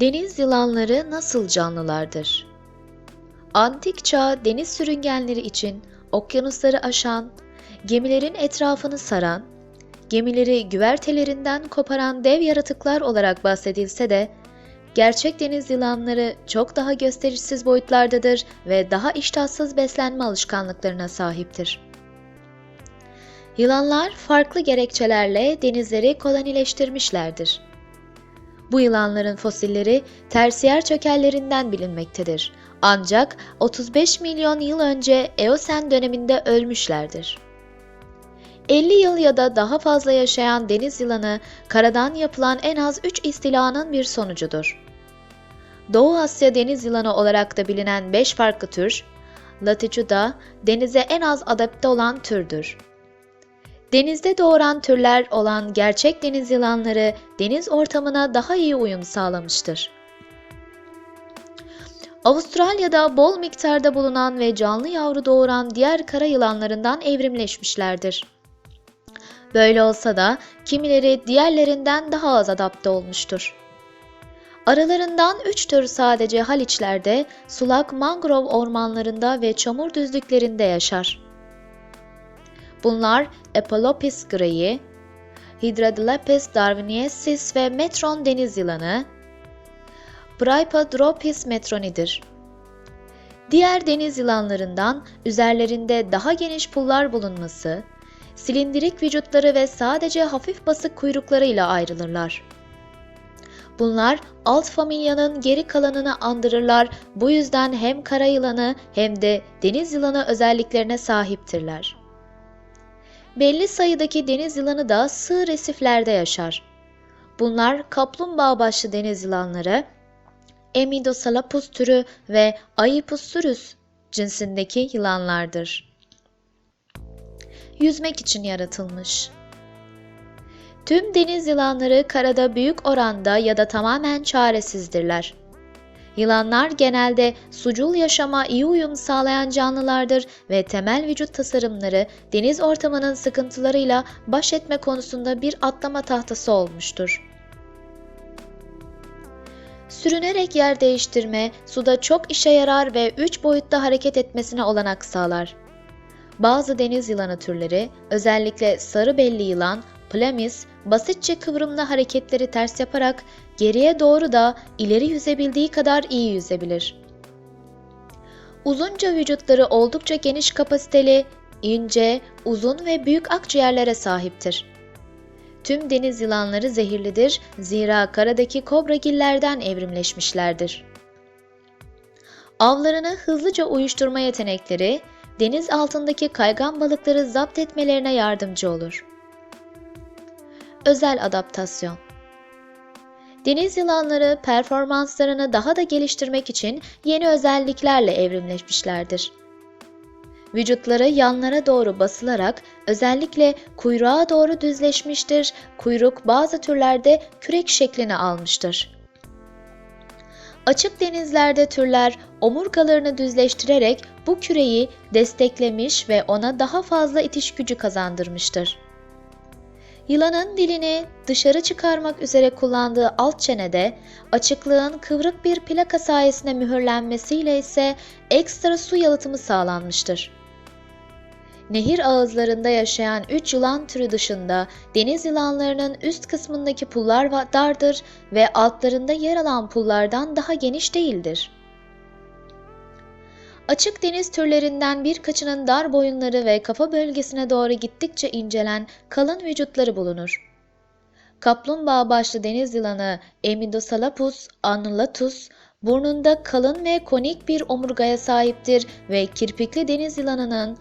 Deniz yılanları nasıl canlılardır? Antik çağ deniz sürüngenleri için okyanusları aşan, gemilerin etrafını saran, gemileri güvertelerinden koparan dev yaratıklar olarak bahsedilse de, gerçek deniz yılanları çok daha gösterişsiz boyutlardadır ve daha iştahsız beslenme alışkanlıklarına sahiptir. Yılanlar farklı gerekçelerle denizleri kolonileştirmişlerdir. Bu yılanların fosilleri tersiyer çökellerinden bilinmektedir. Ancak 35 milyon yıl önce Eosen döneminde ölmüşlerdir. 50 yıl ya da daha fazla yaşayan deniz yılanı karadan yapılan en az 3 istilanın bir sonucudur. Doğu Asya deniz yılanı olarak da bilinen 5 farklı tür, Latituda denize en az adapte olan türdür. Denizde doğuran türler olan gerçek deniz yılanları deniz ortamına daha iyi uyum sağlamıştır. Avustralya'da bol miktarda bulunan ve canlı yavru doğuran diğer kara yılanlarından evrimleşmişlerdir. Böyle olsa da kimileri diğerlerinden daha az adapte olmuştur. Aralarından üç tür sadece Haliçler'de, sulak mangrove ormanlarında ve çamur düzlüklerinde yaşar. Bunlar Epalopis grayi, Hydradlepis darwiniensis ve metron deniz yılanı, Brypadropis metronidir. Diğer deniz yılanlarından üzerlerinde daha geniş pullar bulunması, silindirik vücutları ve sadece hafif basık kuyruklarıyla ayrılırlar. Bunlar alt familyanın geri kalanını andırırlar. Bu yüzden hem kara yılanı hem de deniz yılanı özelliklerine sahiptirler. Belli sayıdaki deniz yılanı da sığ resiflerde yaşar. Bunlar kaplumbağa başlı deniz yılanları, Emidosalapus türü ve Aipussurus cinsindeki yılanlardır. Yüzmek için yaratılmış. Tüm deniz yılanları karada büyük oranda ya da tamamen çaresizdirler. Yılanlar genelde sucul yaşama iyi uyum sağlayan canlılardır ve temel vücut tasarımları deniz ortamının sıkıntılarıyla baş etme konusunda bir atlama tahtası olmuştur. Sürünerek yer değiştirme suda çok işe yarar ve üç boyutta hareket etmesine olanak sağlar. Bazı deniz yılanı türleri, özellikle sarı belli yılan, plamis, basitçe kıvrımlı hareketleri ters yaparak geriye doğru da ileri yüzebildiği kadar iyi yüzebilir. Uzunca vücutları oldukça geniş kapasiteli, ince, uzun ve büyük akciğerlere sahiptir. Tüm deniz yılanları zehirlidir zira karadaki kobragillerden evrimleşmişlerdir. Avlarını hızlıca uyuşturma yetenekleri, deniz altındaki kaygan balıkları zapt etmelerine yardımcı olur. Özel adaptasyon Deniz yılanları performanslarını daha da geliştirmek için yeni özelliklerle evrimleşmişlerdir. Vücutları yanlara doğru basılarak özellikle kuyruğa doğru düzleşmiştir. Kuyruk bazı türlerde kürek şeklini almıştır. Açık denizlerde türler omurgalarını düzleştirerek bu küreyi desteklemiş ve ona daha fazla itiş gücü kazandırmıştır. Yılanın dilini dışarı çıkarmak üzere kullandığı alt çenede açıklığın kıvrık bir plaka sayesinde mühürlenmesiyle ise ekstra su yalıtımı sağlanmıştır. Nehir ağızlarında yaşayan 3 yılan türü dışında deniz yılanlarının üst kısmındaki pullar dardır ve altlarında yer alan pullardan daha geniş değildir. Açık deniz türlerinden birkaçının dar boyunları ve kafa bölgesine doğru gittikçe incelen kalın vücutları bulunur. Kaplumbağa başlı deniz yılanı Emidosalapus annulatus burnunda kalın ve konik bir omurgaya sahiptir ve kirpikli deniz yılanının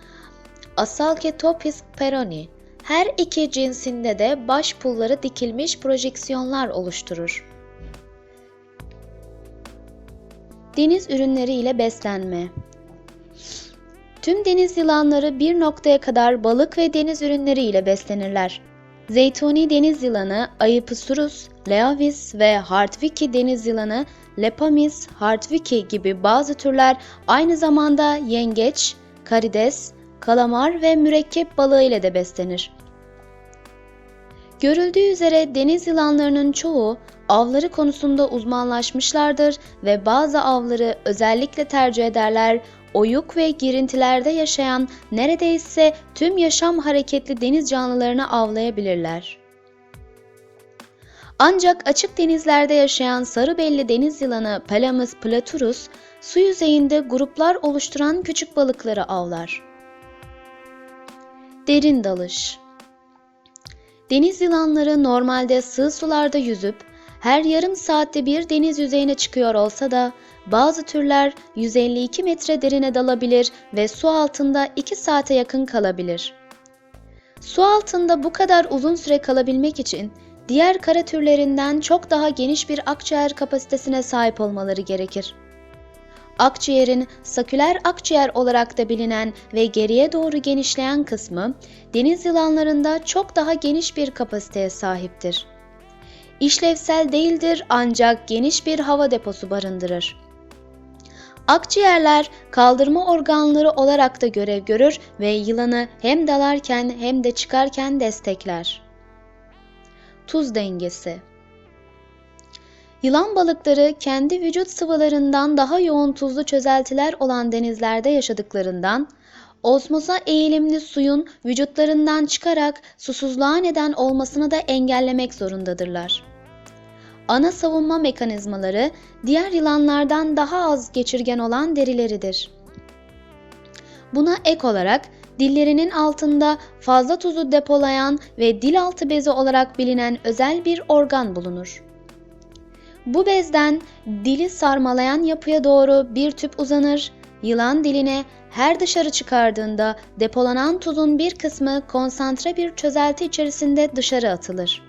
Asalketopis peroni her iki cinsinde de baş pulları dikilmiş projeksiyonlar oluşturur. Deniz ürünleri ile beslenme Tüm deniz yılanları bir noktaya kadar balık ve deniz ürünleri ile beslenirler. Zeytuni deniz yılanı Aipysurus leavis ve Hartwiki deniz yılanı Lepomis hartwiki gibi bazı türler aynı zamanda yengeç, karides, kalamar ve mürekkep balığı ile de beslenir. Görüldüğü üzere deniz yılanlarının çoğu avları konusunda uzmanlaşmışlardır ve bazı avları özellikle tercih ederler. Oyuk ve girintilerde yaşayan neredeyse tüm yaşam hareketli deniz canlılarını avlayabilirler. Ancak açık denizlerde yaşayan sarı belli deniz yılanı Pelamus platurus, su yüzeyinde gruplar oluşturan küçük balıkları avlar. Derin dalış Deniz yılanları normalde sığ sularda yüzüp her yarım saatte bir deniz yüzeyine çıkıyor olsa da bazı türler 152 metre derine dalabilir ve su altında 2 saate yakın kalabilir. Su altında bu kadar uzun süre kalabilmek için diğer kara türlerinden çok daha geniş bir akciğer kapasitesine sahip olmaları gerekir. Akciğerin saküler akciğer olarak da bilinen ve geriye doğru genişleyen kısmı deniz yılanlarında çok daha geniş bir kapasiteye sahiptir. İşlevsel değildir ancak geniş bir hava deposu barındırır. Akciğerler kaldırma organları olarak da görev görür ve yılanı hem dalarken hem de çıkarken destekler. Tuz dengesi Yılan balıkları kendi vücut sıvılarından daha yoğun tuzlu çözeltiler olan denizlerde yaşadıklarından osmoza eğilimli suyun vücutlarından çıkarak susuzluğa neden olmasını da engellemek zorundadırlar. Ana savunma mekanizmaları diğer yılanlardan daha az geçirgen olan derileridir. Buna ek olarak dillerinin altında fazla tuzu depolayan ve dil altı bezi olarak bilinen özel bir organ bulunur. Bu bezden dili sarmalayan yapıya doğru bir tüp uzanır. Yılan diline her dışarı çıkardığında depolanan tuzun bir kısmı konsantre bir çözelti içerisinde dışarı atılır.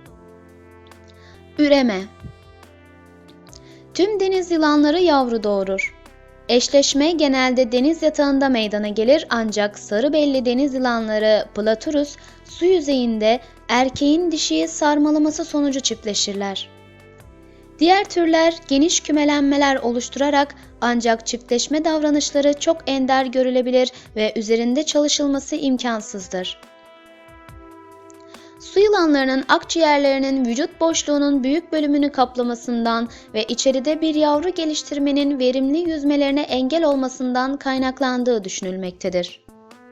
Üreme Tüm deniz yılanları yavru doğurur. Eşleşme genelde deniz yatağında meydana gelir ancak sarı belli deniz yılanları Platurus su yüzeyinde erkeğin dişiyi sarmalaması sonucu çiftleşirler. Diğer türler geniş kümelenmeler oluşturarak ancak çiftleşme davranışları çok ender görülebilir ve üzerinde çalışılması imkansızdır. Su yılanlarının akciğerlerinin vücut boşluğunun büyük bölümünü kaplamasından ve içeride bir yavru geliştirmenin verimli yüzmelerine engel olmasından kaynaklandığı düşünülmektedir.